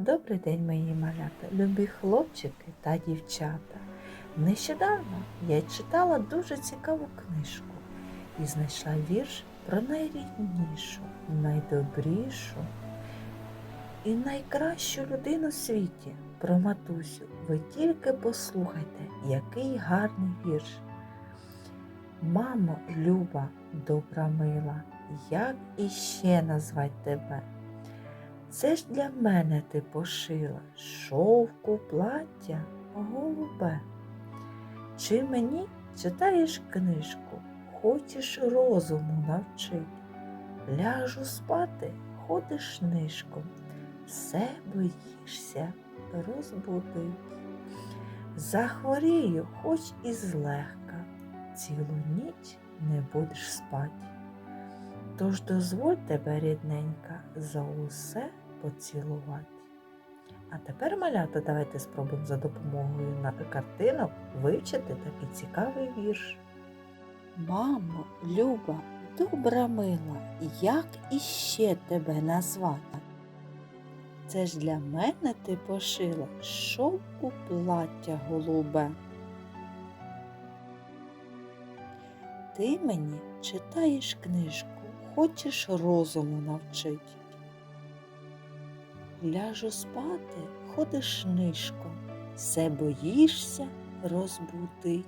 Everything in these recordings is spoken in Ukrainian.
Добрий день, мої малята, любі хлопчики та дівчата. Нещодавно я читала дуже цікаву книжку і знайшла вірш про найріднішу, найдобрішу і найкращу людину в світі, про матусю. Ви тільки послухайте, який гарний вірш. Мамо, люба, добра мила, як іще назвать тебе? Це ж для мене ти пошила шовку, плаття, голубе. Чи мені читаєш книжку, хочеш розуму навчить? Ляжу спати, ходиш нишком, все боїшся розбудить. Захворію, хоч і злегка, цілу ніч не будеш спать. Тож дозволь тебе, рідненька, за усе поцілувати. А тепер, малята, давайте спробуємо за допомогою на картинок вивчити такий цікавий вірш. Мамо, Люба, добра мила, як іще тебе назвати? Це ж для мене ти пошила шовку плаття голубе. Ти мені читаєш книжку, хочеш розуму навчить. Ляжу спати, ходиш нишком, все боїшся розбудить.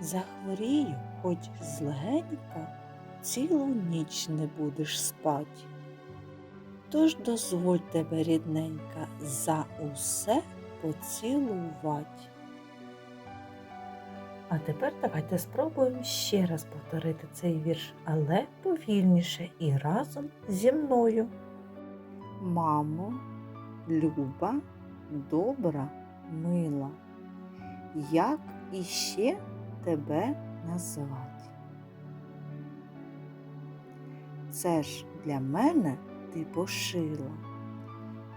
Захворію, хоч злегенька, цілу ніч не будеш спать. Тож дозволь тебе, рідненька, за усе поцілувати. А тепер давайте спробуємо ще раз повторити цей вірш, але повільніше і разом зі мною. Мамо, люба, добра, мила, як іще тебе назвати? Це ж для мене ти пошила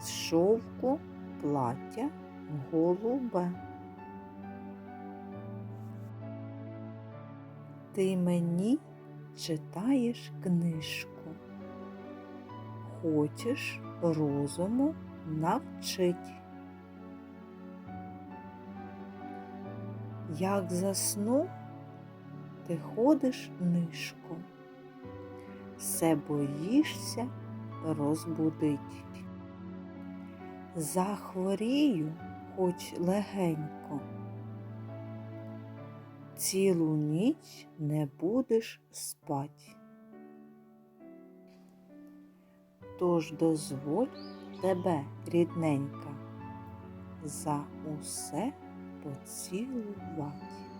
з шовку плаття голубе. Ти мені читаєш книжку, хочеш розуму навчить. Як засну, ти ходиш нишком, все боїшся розбудить. Захворію, хоч легенько, цілу ніч не будеш спать. Тож дозволь тебе, рідненька, за усе поцілувати.